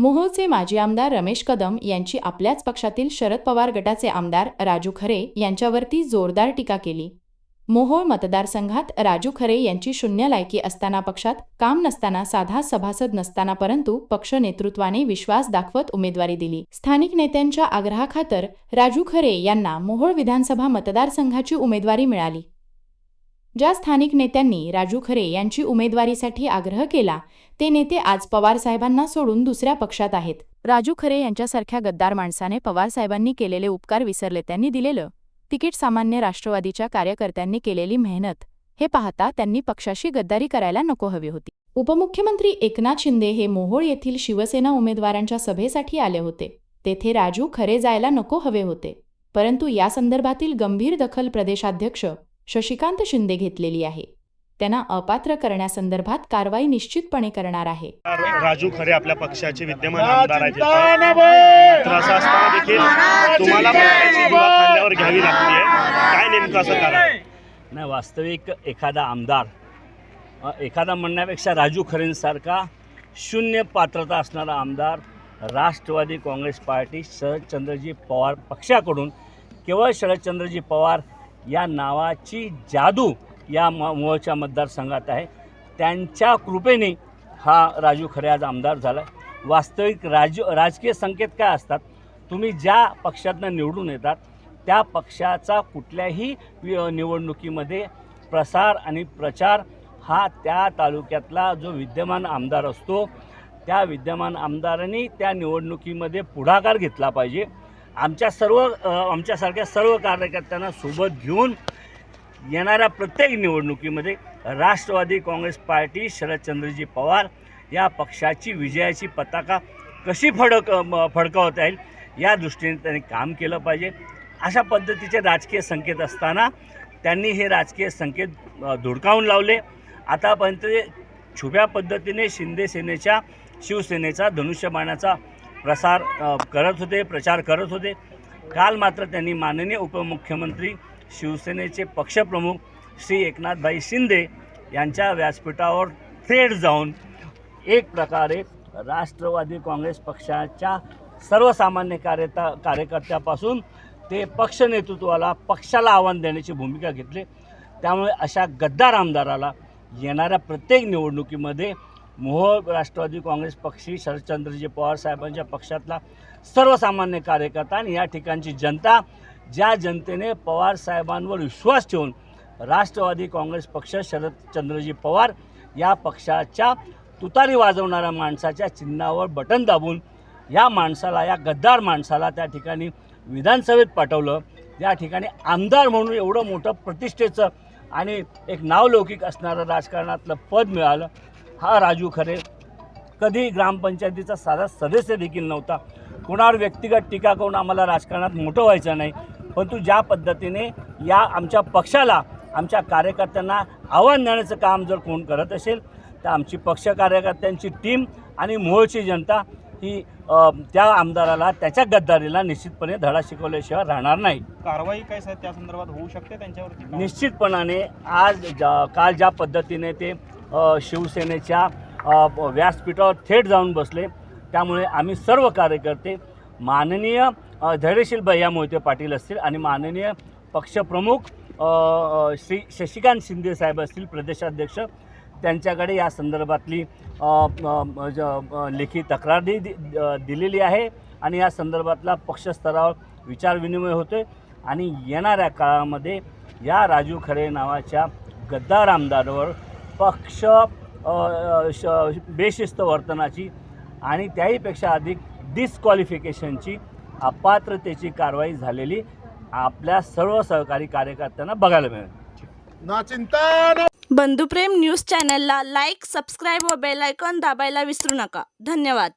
मोहोळचे माजी आमदार रमेश कदम यांची आपल्याच पक्षातील शरद पवार गटाचे आमदार राजू खरे यांच्यावरती जोरदार टीका केली. मोहोळ मतदारसंघात राजू खरे यांची शून्य लायकी असताना पक्षात काम नसताना साधा सभासद नसताना परंतु पक्ष नेतृत्वाने विश्वास दाखवत उमेदवारी दिली. स्थानिक नेत्यांच्या आग्रहाखातर राजू खरे यांना मोहोळ विधानसभा मतदारसंघाची उमेदवारी मिळाली. ज्या स्थानिक नेत्यांनी राजू खरे यांची उमेदवारीसाठी आग्रह केला ते नेते आज पवार साहेबांना सोडून दुसऱ्या पक्षात आहेत. राजू खरे यांच्यासारख्या गद्दार माणसाने पवार साहेबांनी केलेले उपकार विसरले त्यांनी दिलेलं. तिकीट सामान्य राष्ट्रवादीच्या कार्यकर्त्यांनी केलेली मेहनत. हे पाहता त्यांनी पक्षाशी गद्दारी करायला नको हवी होती. उपमुख्यमंत्री एकनाथ शिंदे हे मोहोळ येथील शिवसेना उमेदवारांच्या सभेसाठी आले होते. तेथे राजू खरे जायला नको हवे होते. परंतु या संदर्भातील गंभीर दखल प्रदेशाध्यक्ष शशिकांत शिंदे घेतलेली आहे. त्यांना अपात्र करण्यासंदर्भात कारवाई निश्चितपणे करणार आहे. राजू खरे आपल्या पक्षाचे विद्यमान आमदार आहेत. तर असं असताना देखील तुम्हाला खांद्यावर घ्यावी लागते. काय नेमकं असं कारण? नाही वास्तविक एखादा आमदार एखादा म्हणण्यापेक्षा राजू खरेंसारखा शून्य पात्रता असणारा आमदार राष्ट्रवादी काँग्रेस पार्टी शरदचंद्रजी पवार पक्षाकडून केवळ शरदचंद्रजी पवार या नावाची जादू या म मोहच्या मतदारसंघात आहे. त्यांच्या कृपेने हा राजू खरे आज आमदार झाला वास्तविक राज राजकीय संकेत काय असतात? तुम्ही ज्या पक्षातनं निवडून येतात त्या पक्षाचा कुठल्याही वि- निवडणुकीमध्ये प्रसार आणि प्रचार हा त्या तालुक्यातला जो विद्यमान आमदार असतो त्या विद्यमान आमदारांनी त्या निवडणुकीमध्ये पुढाकार घेतला पाहिजे. आमच्या सर्व आमच्यासारख्या सर्व कार्यकर्त्यांना सोबत घेऊन येणाऱ्या प्रत्येक निवडणुकीमध्ये राष्ट्रवादी काँग्रेस पार्टी शरदचंद्रजी पवार या पक्षाची विजयाची पताका कशी फडक फडकावता येईल या दृष्टीने त्यांनी काम केलं पाहिजे. अशा पद्धतीचे राजकीय संकेत असताना त्यांनी हे राजकीय संकेत धुडकावून लावले. आतापर्यंत छुप्या पद्धतीने शिंदे सेनेच्या शिवसेनेचा धनुष्यबाणाचा प्रसार करत होते प्रचार करत होते. काल मात्र त्यांनी माननीय उपमुख्यमंत्री शिवसेनेचे पक्षप्रमुख श्री एकनाथभाई शिंदे यांच्या व्यासपीठावर थेट जाऊन एक प्रकारे राष्ट्रवादी काँग्रेस पक्षाच्या सर्वसामान्य कार्यता कार्यकर्त्यापासून ते पक्ष नेतृत्वाला पक्षाला आव्हान देण्याची भूमिका घेतली. त्यामुळे अशा गद्दार आमदाराला येणाऱ्या प्रत्येक निवडणुकीमध्ये मोहोळ राष्ट्रवादी काँग्रेस पक्षी शरदचंद्रजी पवार साहेबांच्या पक्षातला सर्वसामान्य कार्यकर्ता आणि या ठिकाणची जनता ज्या जनतेने पवार साहेबांवर विश्वास ठेवून राष्ट्रवादी काँग्रेस पक्ष शरदचंद्रजी पवार या पक्षाच्या तुतारी वाजवणाऱ्या माणसाच्या चिन्हावर बटन दाबून या माणसाला या गद्दार माणसाला त्या ठिकाणी विधानसभेत पाठवलं. या ठिकाणी आमदार म्हणून एवढं मोठं प्रतिष्ठेचं आणि एक नावलौकिक असणारं राजकारणातलं पद मिळालं. हा राजू खरे. कधी ग्रामपंचायतीचा साधा सदस्य देखील नव्हता. कोणावर व्यक्तिगत टीका करून आम्हाला राजकारणात मोठं व्हायचं नाही. परंतु ज्या पद्धतीने या आमच्या पक्षाला आमच्या कार्यकर्त्यांना आव्हान देण्याचं काम जर कोण करत असेल तर आमची पक्ष कार्यकर्त्यांची टीम आणि मोहोळची जनता ही त्या आमदाराला त्याच्या गद्दारीला निश्चितपणे धडा शिकवल्याशिवाय राहणार नाही. कारवाई काय साहेब त्या संदर्भात होऊ शकते त्यांच्यावरती? निश्चितपणाने आज ज्या काल ज्या पद्धतीने ते शिवसेनेच्या व्यासपीठावर थेट जाऊन बसले. त्यामुळे आम्ही सर्व कार्यकर्ते माननीय धैर्यशील भैया मोहिते पाटील असतील आणि माननीय पक्षप्रमुख श्री शशिकांत शिंदे साहेब असतील प्रदेशाध्यक्ष त्यांच्याकडे या संदर्भातली ज- लेखी तक्रार दि दिलेली आहे आणि या संदर्भातला पक्षस्तरावर विचारविनिमय होतोय. आणि येणाऱ्या काळामध्ये या राजू खरे नावाच्या गद्दार आमदारावर पक्ष श बेशिस्त वर्तनाची आणि त्याहीपेक्षा अधिक डिस्क्वालिफिकेशनची अपात्रतेची कारवाई झालेली आपल्या सर्व सहकारी कार्यकर्त्यांना बघायला मिळेल. ना चिंता न बंधुप्रेम न्यूज चॅनलला लाईक सबस्क्राईब व बेल आयकॉन दाबायला विसरू नका. धन्यवाद.